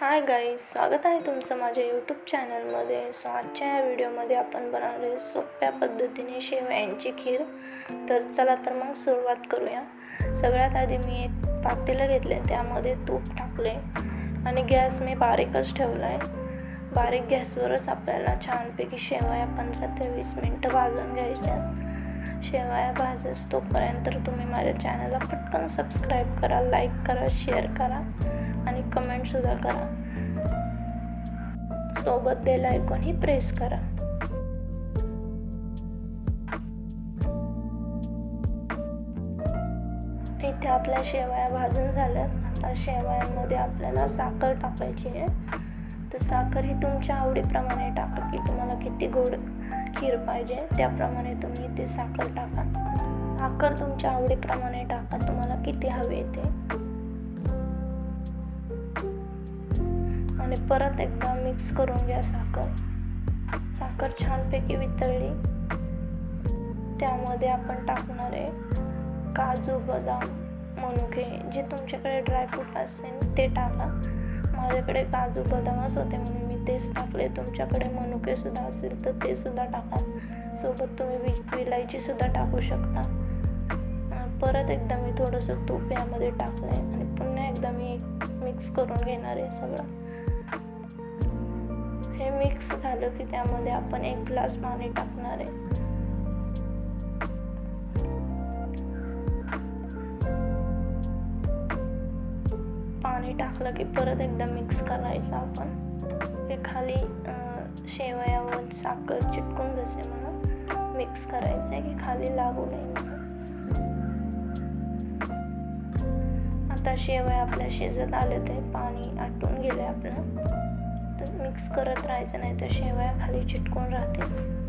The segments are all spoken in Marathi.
हाय गाईज स्वागत आहे तुमचं माझ्या यूट्यूब चॅनलमध्ये सो आजच्या या व्हिडिओमध्ये आपण बनवले सोप्या पद्धतीने शेवयांची खीर. तर चला तर मग सुरुवात करूया. सगळ्यात आधी मी एक पातेलं घेतले त्यामध्ये तूप टाकले आणि गॅस मी बारीकच ठेवला आहे बारीक गॅसवरच आपल्याला छानपैकी शेवया पंधरा ते वीस मिनटं भाजून घ्यायच्या शेवया भाजस तोपर्यंत तुम्ही माझ्या चॅनलला पटकन सबस्क्राईब करा लाईक करा शेअर करा. आणि कमेंटसुद्धा करा. सोबत बेल आयकॉनही प्रेस करा. इथे आपल्या शेवया भाजून झाल्या. आता शेवयांमध्ये आपल्याला साखर टाकायची आहे. तर साखर ही तुमच्या आवडीप्रमाणे टाका की तुम्हाला किती गोड खीर पाहिजे त्याप्रमाणे तुम्ही ते साखर टाका. साखर तुमच्या आवडीप्रमाणे टाका. तुम्हाला किती हवे ते. परत एकदा मिक्स करून घ्या साखर. साखर छानपैकी वितळली. त्यामध्ये आपण टाकणार आहे काजू बदाम. मनुके जे तुमच्याकडे ड्रायफ्रूट असेल ते टाका. माझ्याकडे काजू बदामच होते म्हणून मी तेच टाकले. तुमच्याकडे मनुकेसुद्धा असेल तर ते सुद्धा टाका. सोबत तुम्ही वि विलायचीसुद्धा टाकू शकता. परत एकदा मी थोडंसं तूप यामध्ये टाकलं आहे आणि पुन्हा एकदा मी मिक्स करून घेणार आहे सगळं. हे मिक्स झालं की त्यामध्ये आपण एक ग्लास पाणी टाकणार आहे. पाणी टाकलं की परत एकदा मिक्स करायचं आपण. हे खाली शेवयावर साखर चिटकून बसे म्हणून मिक्स करायचं आहे की खाली लागू नये म्हणून. आता शेवया आपल्या शिजत आले ते पाणी आटून गेले आपलं. तर मिक्स करत राहायचं नाही तर शेवया खाली चिटकून राहते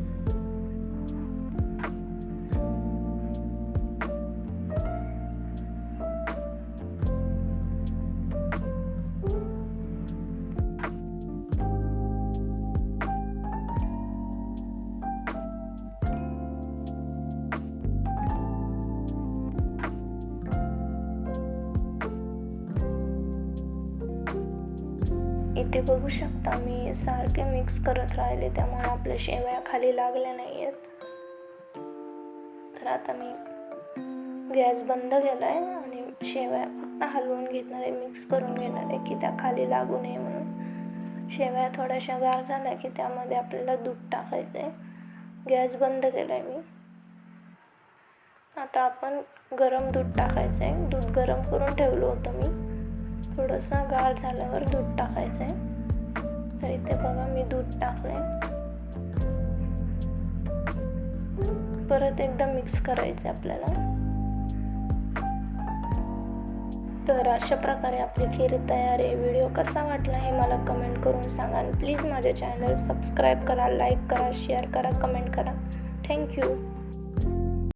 इथे बघू शकता मी सारखे मिक्स करत राहिले त्यामुळे आपल्या शेवया खाली लागल्या नाही आहेत तर आता मी गॅस बंद केला आहे आणि शेवया फक्त हलवून घेणार आहे मिक्स करून घेणार आहे की त्या खाली लागू नये म्हणून. शेवया थोड्याशा गार झाल्या की त्यामध्ये आपल्याला दूध टाकायचं आहे गॅस बंद केला आहे मी. आता आपण गरम दूध टाकायचं आहे दूध गरम करून ठेवलं होतं मी. थोडंसं गार झाल्यावर दूध टाकायचं आहे. तर इथे बघा मी दूध टाकले परत एकदा मिक्स करायचं आपल्याला. तर अशा प्रकारे आपली खीर तयार आहे. व्हिडिओ कसा वाटला हे मला कमेंट करून सांगा आणि प्लीज माझे चॅनल सबस्क्राईब करा लाईक करा शेअर करा कमेंट करा. Thank you